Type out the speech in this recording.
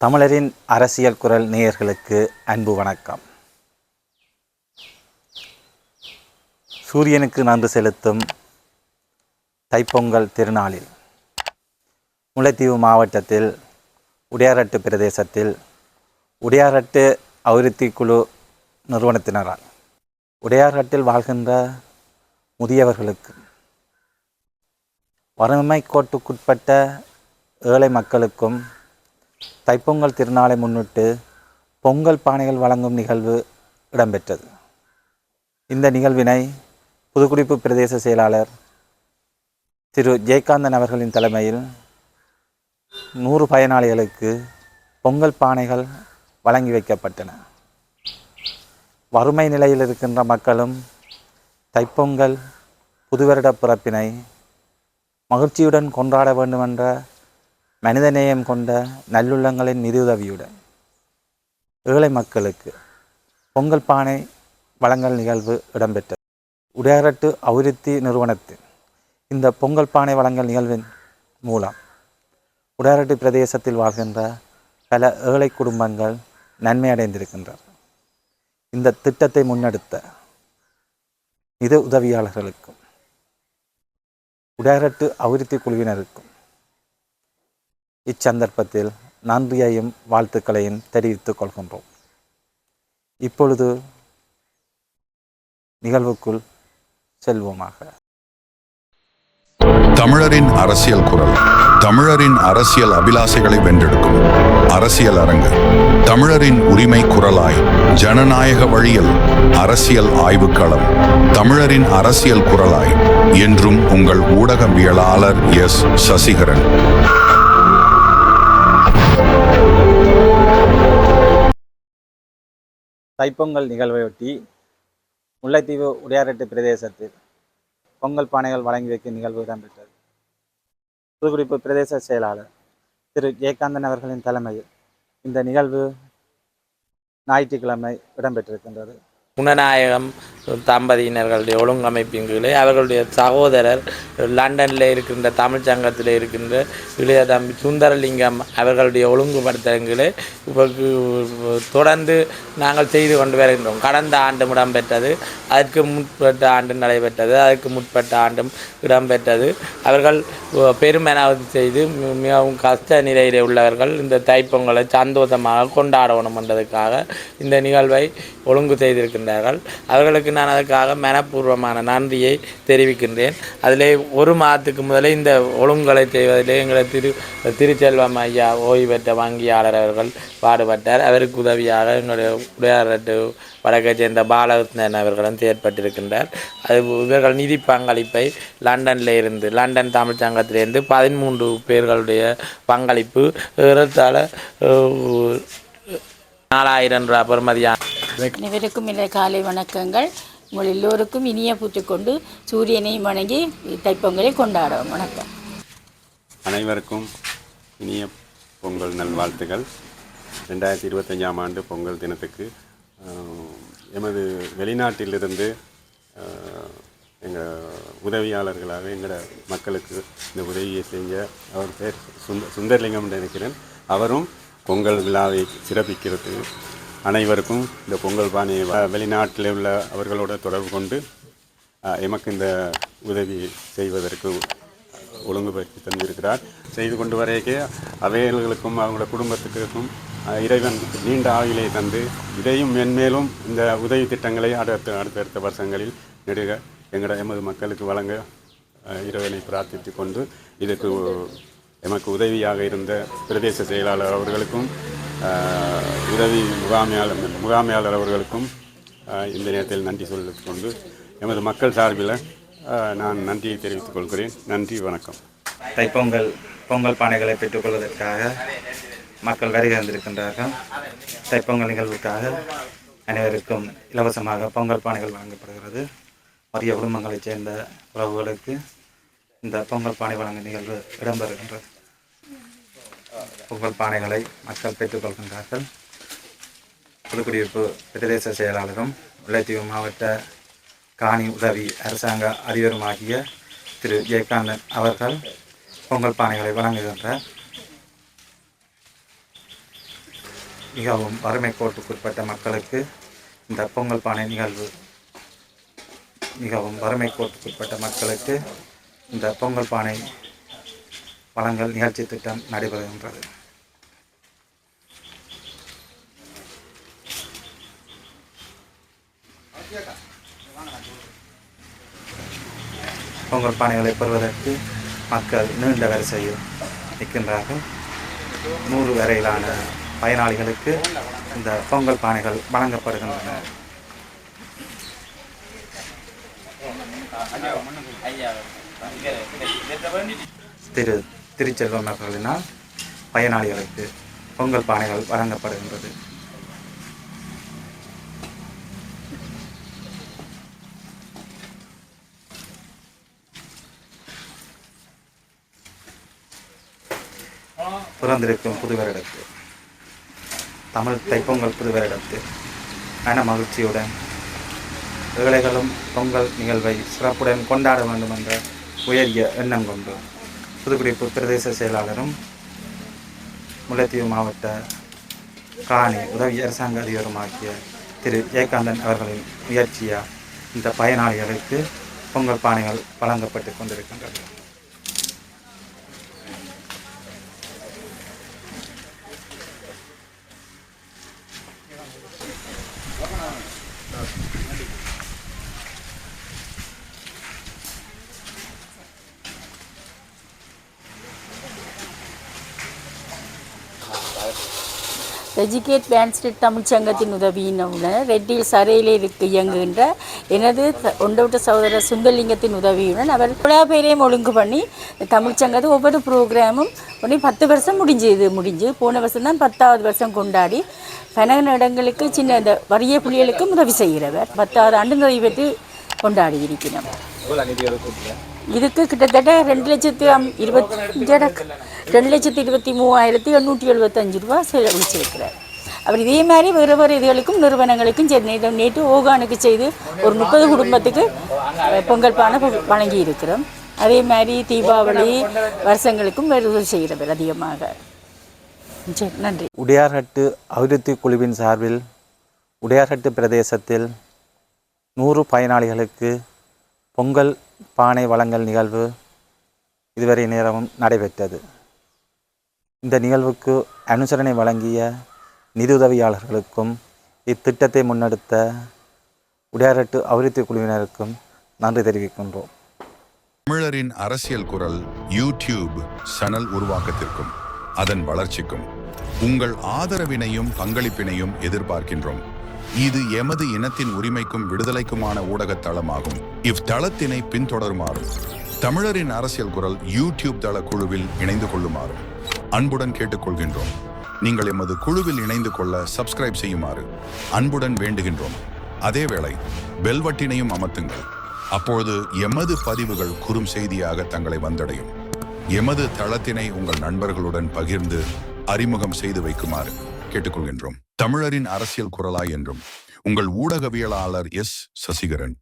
தமிழரின் அரசியல் குரல் நேயர்களுக்கு அன்பு வணக்கம். சூரியனுக்கு நன்றி செலுத்தும் தைப்பொங்கல் திருநாளில் முல்லைத்தீவு மாவட்டத்தில் உடையாரட்டு பிரதேசத்தில் உடையாரட்டு அபிவிருத்தி குழு நிறுவனத்தினரால் உடையாரட்டில் வாழ்கின்ற முதியவர்களுக்கு வறுமை கோட்டுக்குட்பட்ட ஏழை மக்களுக்கும் தைப்பொங்கல் திருநாளை முன்னிட்டு பொங்கல் பானைகள் வழங்கும் நிகழ்வு இடம்பெற்றது. இந்த நிகழ்வினை புதுக்குடிப்பு பிரதேச செயலாளர் திரு ஜெயகாந்தன் அவர்களின் தலைமையில் நூறு பயனாளிகளுக்கு பொங்கல் பானைகள் வழங்கி வைக்கப்பட்டன. வறுமை நிலையில் இருக்கின்ற மக்களும் தைப்பொங்கல் புதுவருட பிறப்பினை மகிழ்ச்சியுடன் கொண்டாட வேண்டுமென்ற மனிதநேயம் கொண்ட நல்லுள்ளங்களின் நிதியுதவியுடன் ஏழை மக்களுக்கு பொங்கல் பானை வழங்கல் நிகழ்வு இடம்பெற்றது. உடையாரட்டு அபிவிருத்தி நிறுவனத்தின் இந்த பொங்கல் பானை வழங்கல் நிகழ்வின் மூலம் உடையாரட்டு பிரதேசத்தில் வாழ்கின்ற பல ஏழை குடும்பங்கள் நன்மையடைந்திருக்கின்றன இந்த திட்டத்தை முன்னெடுத்த நிதி உதவியாளர்களுக்கும் உடையாரட்டு அபிவிருத்தி குழுவினருக்கும் இச்சந்தர்ப்பத்தில் நன்றியையும் வாழ்த்துக்களையும் தெரிவித்துக் கொள்கின்றோம். இப்பொழுது நிகழ்வுக்குள் செல்வோமாக. தமிழரின் அரசியல் குரல். தமிழரின் அரசியல் அபிலாசைகளை வென்றெடுக்கும் அரசியல் அரங்கு. தமிழரின் உரிமை குரலாய் ஜனநாயக வழியில் அரசியல் ஆய்வுக்களம் தமிழரின் அரசியல் குரலாய் என்றும் உங்கள் ஊடகவியலாளர் எஸ். சசிகரன். தைப்பொங்கல் நிகழ்வையொட்டி முல்லைத்தீவு உடையாரெட்டு பிரதேசத்தில் பொங்கல் பானைகள் வழங்கி வைக்கும் நிகழ்வு இடம்பெற்றது. புதுக்குடிப்பு பிரதேச செயலாளர் திரு. ஜெயகாந்தன் அவர்களின் தலைமையில் இந்த நிகழ்வு ஞாயிற்றுக்கிழமை இடம்பெற்றிருக்கின்றது. குணநாயகம் தம்பதியினர்களுடைய ஒழுங்கமைப்பின் கீழே அவர்களுடைய சகோதரர் லண்டனில் இருக்கின்ற தமிழ் சங்கத்தில் இருக்கின்ற இளைய தம்பி சுந்தரலிங்கம் அவர்களுடைய ஒழுங்குபடுத்தங்களே தொடர்ந்து நாங்கள் செய்து கொண்டு வருகின்றோம். கடந்த ஆண்டும் இடம்பெற்றது அதற்கு முற்பட்ட ஆண்டும் நடைபெற்றது அதற்கு முற்பட்ட ஆண்டும் இடம்பெற்றது. அவர்கள் பெருமனாவது செய்து மிகவும் கஷ்ட நிலையில் உள்ளவர்கள் இந்த தைப்பொங்கலை சந்தோஷமாக கொண்டாடணும் என்றதுக்காக இந்த நிகழ்வை ஒழுங்கு செய்திருக்கின்றார்கள் அவர்களுக்கு நான் அதற்காக மனப்பூர்வமான நன்றியை தெரிவிக்கின்றேன். அதிலே ஒரு மாதத்துக்கு முதலே இந்த ஒழுங்குகளை செய்வதிலே எங்களை திரு திருச்செல்வம் ஐயா ஓய்வு பெற்ற வங்கியாளர் அவர்கள் பாடுபட்டார். அவருக்கு உதவியாக எங்களுடைய உடையாரட்டு வடக்கை சேர்ந்த பாலகிருஷ்ணன் அவர்களும் செயற்பட்டிருக்கின்றார். அது இவர்கள் நிதி பங்களிப்பை லண்டனில் இருந்து லண்டன் தமிழ் சங்கத்திலிருந்து பதிமூன்று பேர்களுடைய பங்களிப்பு ஏறத்தாழ நாலாயிரம் ரூபா பெறுமதியான அனைவருக்கும் இன்றைய காலை வணக்கங்கள். உங்கள் எல்லோருக்கும் இனிய பூத்துக்கொண்டு சூரியனையும் வணங்கி தைப்பொங்கலை கொண்டாடுவோம். வணக்கம். அனைவருக்கும் இனிய பொங்கல் நல்வாழ்த்துகள். ரெண்டாயிரத்தி இருபத்தஞ்சாம் ஆண்டு பொங்கல் தினத்துக்கு எமது வெளிநாட்டிலிருந்து எங்கள் உதவியாளர்களாக எங்களோட மக்களுக்கு இந்த உதவியை செஞ்ச அவர் பேர் சுந்த சுந்தர்லிங்கம் நினைக்கிறேன். அவரும் பொங்கல் விழாவை சிறப்பிக்கிறது. அனைவருக்கும் இந்த பொங்கல் பானையை வ- வெளிநாட்டில் உள்ள அவர்களோட தொடர்பு கொண்டு எமக்கு இந்த உதவி செய்வதற்கு ஒழுங்குபடுத்தி தந்திருக்கிறார். செய்து கொண்டு வரைக்கே அவைகளுக்கும் அவங்களோட குடும்பத்துக்கும் இறைவன் நீண்ட ஆயுளை தந்து இதையும் மென்மேலும் இந்த உதவி திட்டங்களை அடுத்த அடுத்தடுத்த வருஷங்களில் நெடுக. எங்களோட எமது மக்களுக்கு வழங்க இறைவனை பிரார்த்தித்து கொண்டு இதுக்கு எமக்கு உதவியாக இருந்த பிரதேச செயலாளர் அவர்களுக்கும் உதவி முகாமையாளர் முகாமையாளர் அவர்களுக்கும் இந்த நேரத்தில் நன்றி சொல்லிக் கொண்டு எமது மக்கள் சார்பில் நான் நன்றியை தெரிவித்துக் கொள்கிறேன். நன்றி வணக்கம். தைப்பொங்கல் பொங்கல் பானைகளை பெற்றுக்கொள்வதற்காக மக்கள் வருகை வந்திருக்கின்றார்கள் தைப்பொங்கல் நிகழ்வுக்காக அனைவருக்கும் இலவசமாக பொங்கல் பானைகள் வழங்கப்படுகிறது. வறிய குடும்பங்களைச் சேர்ந்த உறவுகளுக்கு இந்த பொங்கல் பானை வழங்கும் நிகழ்வு இடம்பெறுகின்றது. பொங்கல் பானைகளை மக்கள் பெற்றுக்கொள்கின்றார்கள் புதுக்குடியிருப்பு பிரதேச செயலாளரும் முல்லைத்தீவு மாவட்ட காணி உதவி அரசாங்க அதிபருமாகிய திரு. ஜெயகாந்தன் அவர்கள் பொங்கல் பானைகளை வழங்குகின்றார் மிகவும் வறுமை கோட்டுக்குட்பட்ட மக்களுக்கு இந்த பொங்கல் பானை நிகழ்வு மிகவும் வறுமை கோட்டுக்குட்பட்ட மக்களுக்கு இந்த பொங்கல் பானை வழங்கல் நிகழ்ச்சி திட்டம் நடைபெறுகின்றது. பொங்கல் பானைகளை பெறுவதற்கு மக்கள் நீண்ட வரிசையில் நிற்கின்றார்கள். நூறு வரையிலான பயனாளிகளுக்கு இந்த பொங்கல் பானைகள் வழங்கப்படுகின்றன. திரு திருச்செல்வம் அவர்களினால் பயனாளிகளுக்கு பொங்கல் பானைகள் வழங்கப்படுகின்றது. பிறந்திருக்கும் புது வருடத்து தமிழ் தைப்பொங்கல் புது வருடத்து மன மகிழ்ச்சியுடன் ஏழைகளும் பொங்கல் நிகழ்வை சிறப்புடன் கொண்டாட வேண்டும் என்ற உயரிய எண்ணம் கொண்டு புதுக்குடிப்பு பிரதேச செயலாளரும் முல்லைத்தீவு மாவட்ட காணி உதவி அரசாங்க அதிகாரமாகிய திரு ஜெயகாந்தன் அவர்களின் முயற்சியால் இந்த பயனாளிகளுக்கு பொங்கல் பானைகள் வழங்கப்பட்டு கொண்டிருக்கின்றது எஜுகேட் பேன்ஸ்டேட் தமிழ்ச்சங்கத்தின் உதவியினுடன் ரெட்டில் சரையிலே இருக்கு இயங்குகின்ற எனது த- சகோதரர் சுந்தரலிங்கத்தின் உதவியுடன் அவர் எல்லா பேரையும் ஒழுங்கு பண்ணி தமிழ்ச்சங்கத்து ஒவ்வொரு ப்ரோக்ராமும் பண்ணி பத்து வருஷம் முடிஞ்சு இது முடிஞ்சு. போன வருஷம் தான் பத்தாவது வருஷம் கொண்டாடி பனகன இடங்களுக்கு சின்ன இந்த வறிய புள்ளிகளுக்கும் உதவி செய்கிறவர். பத்தாவது ஆண்டு நிறைவேற்றி கொண்டாடி இருக்கிறோம் இதுக்கு கிட்டத்தட்ட ரெண்டு லட்சத்து அம்- இருபத்தஞ்சு அடக்கு- ரெண்டு லட்சத்து இருபத்தி மூவாயிரத்தி எண்ணூற்றி எழுபத்தஞ்சு ரூபா செலவழிச்சிருக்கிறார். அவர் இதே மாதிரி வேறு வேறு இதுகளுக்கும் நிறுவனங்களுக்கும் சென்னை நேற்று ஓகானுக்கு செய்து ஒரு முப்பது குடும்பத்துக்கு பொங்கல் பானை வழங்கி இருக்கிறோம் அதே மாதிரி தீபாவளி வருஷங்களுக்கும் வேறு செய்கிறவர் அதிகமாக. சரி நன்றி. உடையார்கட்டு அபிவிருத்தி குழுவின் சார்பில் உடையார்கட்டு பிரதேசத்தில் நூறு பயனாளிகளுக்கு பொங்கல் பானை வழங்கல் நிகழ்வு இதுவரை நேரமும் நடைபெற்றது. இந்த நிகழ்வுக்கு அனுசரணை வழங்கிய நிதியுதவியாளர்களுக்கும் இத்திட்டத்தை முன்னெடுத்த உடையாரட்டு அபிவிருத்தி குழுவினருக்கும் நன்றி தெரிவிக்கின்றோம். தமிழரின் அரசியல் குரல் யூடியூப் சேனல் உருவாக்கத்திற்கும் அதன் வளர்ச்சிக்கும் உங்கள் ஆதரவினையும் பங்களிப்பினையும் எதிர்பார்க்கின்றோம். இது எமது இனத்தின் உரிமைக்கும் விடுதலைக்குமான ஊடகத் தளமாகும் இவ்தளத்தினை பின்தொடருமாறும் தமிழரின் அரசியல் குரல் யூடியூப் தள குழுவில் இணைந்து கொள்ளுமாறும் அன்புடன் கேட்டுக்கொள்கின்றோம். நீங்கள் எமது குழுவில் இணைந்து கொள்ள சப்ஸ்கிரைப் செய்யுமாறு அன்புடன் வேண்டுகின்றோம். அதேவேளை பெல்வட்டினையும் அமர்த்துங்கள். அப்பொழுது எமது பதிவுகள் குறும் செய்தியாக தங்களை வந்தடையும். எமது தளத்தினை உங்கள் நண்பர்களுடன் பகிர்ந்து அறிமுகம் செய்து வைக்குமாறு கேட்டுக்கொள்கின்றோம். தமிழரின் அரசியல் குரலாய் என்றும் உங்கள் ஊடகவியலாளர் எஸ் சசிகரன்.